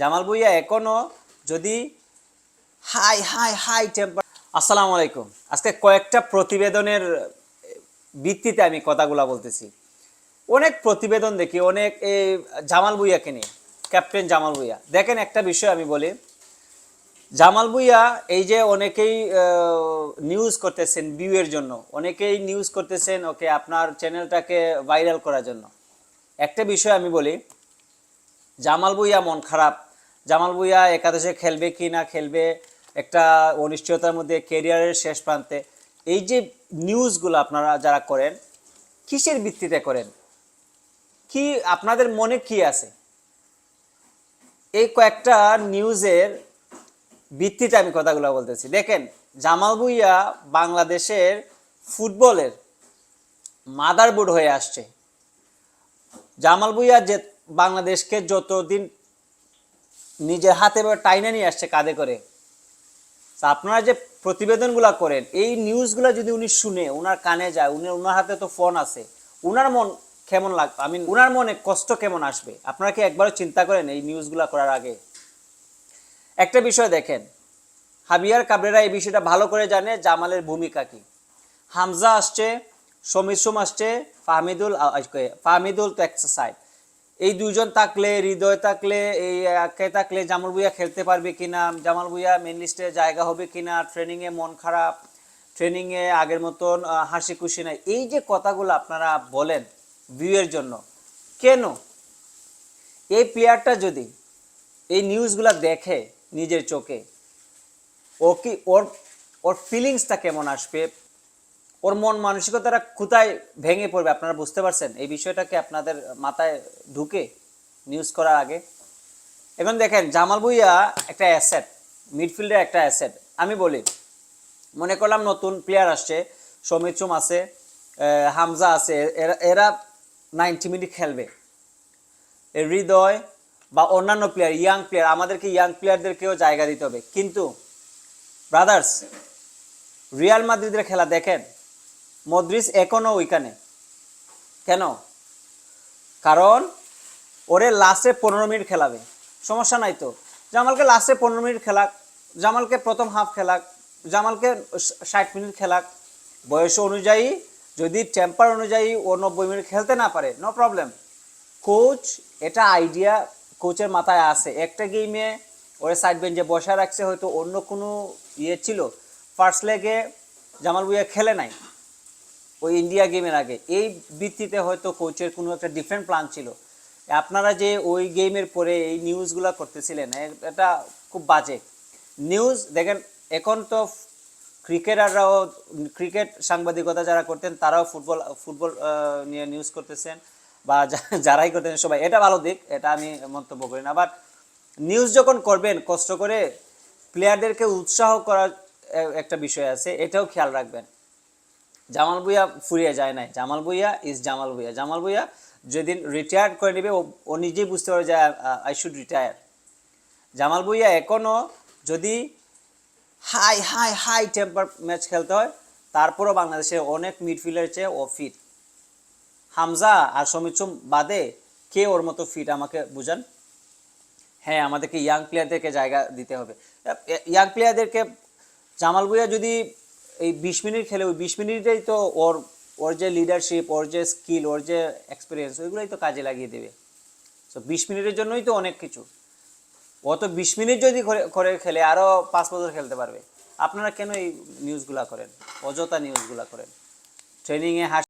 জামাল ভুইয়া এখনও যদি high high high temper আসসালামু আলাইকুম। আজকে কয়েকটা প্রতিবেদনের ভিত্তিতে আমি কথাগুলো বলতেছি। অনেক প্রতিবেদন দেখি, অনেক এই জামাল ভুইয়াকে নিয়ে, ক্যাপ্টেন জামাল ভুইয়া। দেখেন একটা বিষয় আমি বলি, জামাল ভুইয়া এই যে অনেকেই নিউজ করতেছেন ভিউয়ের জন্য, অনেকেই নিউজ করতেছেন, ওকে আপনার চ্যানেলটাকে ভাইরাল করার জন্য। একটা বিষয় আমি বলি, জামাল ভুইয়া মন খারাপ জামাল ভুইয়া একাদশে খেলবে কি না খেলবে একটা অনিশ্চয়তার মধ্যে কেরিয়ারের শেষ প্রান্তে। এই যে নিউজগুলো আপনারা যারা করেন, কিসের ভিত্তিতে করেন? কি, আপনাদের মনে কি আছে? এই কয়েকটা নিউজের ভিত্তিতে আমি কথাগুলো বলতেছি। দেখেন, জামাল ভুইয়া বাংলাদেশের ফুটবলের মাদারবোর্ড হয়ে আসছে। জামাল ভুইয়া যে বাংলাদেশকে যতদিন নিজের হাতে টাইনে নিয়ে আসছে কাঁধে করে। আপনারা যে প্রতিবেদনগুলো করেন, এই নিউজগুলো যদি উনি শুনে ওনার কানে যায়, উনি ওনার হাতে তো ফোন আছে ওনার মন কেমন লাগ আমি ওনার মনে কষ্ট কেমন আসবে? আপনারা কি একবারও চিন্তা করেন এই নিউজগুলো করার আগে? একটা বিষয় দেখেন, হাবিয়ার কাবরেরা এই বিষয়টা ভালো করে জানে জামালের ভূমিকা কি। হামজা আসছে সমিসুম আসছে, ফাহমিদুল ফাহমিদুল তো এক্সারসাইজ এই দুইজন থাকলে, হৃদয় থাকলে, এই কে থাকলে জামাল ভুইয়া খেলতে পারবে কিনা, জামাল ভুইয়া মেন লিস্টে জায়গা হবে কিনা ট্রেনিংয়ে মন খারাপ ট্রেনিংয়ে আগের মতন হাসি খুশি নাই। এই যে কথাগুলো আপনারা বলেন ভিউয়ের জন্য, কেন? এই প্লেয়ারটা যদি এই নিউজগুলো দেখে নিজের চোখে, ও কি, ওর ওর ফিলিংসটা কেমন আসবে? ওর মন মানসিকতাটা কোথায় ভেঙে পড়বে, আপনারা বুঝতে পারছেন? এই বিষয়টাকে আপনাদের মাথায় ঢুকে নিউজ করার আগে। এখন দেখেন, জামাল ভুইয়া একটা অ্যাসেট মিডফিল্ডের একটা অ্যাসেট আমি বলি, মনে করলাম নতুন প্লেয়ার আসছে, সমিত চুম আছে হামজা আছে, এরা এরা নাইনটি মিনিট খেলবে। হৃদয় বা অন্যান্য প্লেয়ার ইয়াং প্লেয়ার আমাদেরকে ইয়াং প্লেয়ারদেরকেও জায়গা দিতে হবে। কিন্তু ব্রাদার্স রিয়াল মাদ্রিদের খেলা দেখেন মদ্রিস এখনও ওইখানে। কেন? কারণ ওরে লাস্টে পনেরো মিনিট খেলাবে। সমস্যা নাই তো। জামালকে লাস্টে পনেরো মিনিট খেলাক, জামালকে প্রথম হাফ খেলাক, জামালকে ষাট মিনিট খেলাক। বয়স অনুযায়ী, যদি টেম্পার অনুযায়ী ও নব্বই মিনিট খেলতে না পারে নো প্রবলেম কোচ এটা আইডিয়া কোচের মাথায় আছে। একটা গেমে ওরে সাইড বেঞ্চে বসা রাখছে, হয়তো অন্য কোনো ইয়ে ছিল। ফার্স্ট লেগে জামাল ভুইয়া খেলে নাই। ওই ইন্ডিয়া গেমের আগে। এই ভিত্তিতে হয়তো কোচের কোনো একটা ডিফারেন্ট প্ল্যান ছিল। আপনারা যে ওই গেমের পরে এই নিউজগুলো করতেছিলেন এটা খুব বাজে। নিউজ দেখেন, এখন তো ক্রিকেটাররাও ক্রিকেট সাংবাদিকতা যারা করতেন, তারাও ফুটবল ফুটবল নিয়ে নিউজ করতেছেন, বা যারাই করতেন সবাই। এটা ভালো দিক, এটা আমি মন্তব্য করি না। বাট নিউজ যখন করবেন, কষ্ট করে প্লেয়ারদেরকে উৎসাহ করার একটা বিষয় আছে, এটাও খেয়াল রাখবেন। জামাল ভুইয়া ফুরিয়ে যায় নাই। জামাল ভুইয়া ইজ জামাল ভুইয়া। জামাল ভুইয়া যেদিন রিটায়ার করে নেবে, ও- নিজেই বুঝতে পারবে যে I should retire Jamal Bhuiyan এখনও যদি high high high temper match খেলতে হয়, তারপরও বাংলাদেশের অনেক মিডফিল্ডের চেয়ে ও ফিট হামজা আর সমিচুম বাদে কে ওর মতো ফিট আমাকে বুঝান? হ্যাঁ আমাদেরকে ইয়াং প্লেয়ারদেরকে জায়গা দিতে হবে। ইয়াং প্লেয়ারদেরকে জামাল ভুইয়া যদি এই বিশ মিনিট খেলে ওই বিশ মিনিটেই তো ওর ওর যে লিডারশিপ ওর যে স্কিল ওর যে এক্সপিরিয়েন্স ওইগুলোই তো কাজে লাগিয়ে দেবে। সো বিশ মিনিটের জন্যই তো অনেক কিছু। ও তো বিশ মিনিট যদি করে খেলে আরও পাঁচ বছর খেলতে পারবে। আপনারা কেন এই নিউজগুলা করেন? অযথা নিউজগুলা করেন। ট্রেনিংয়ে হাস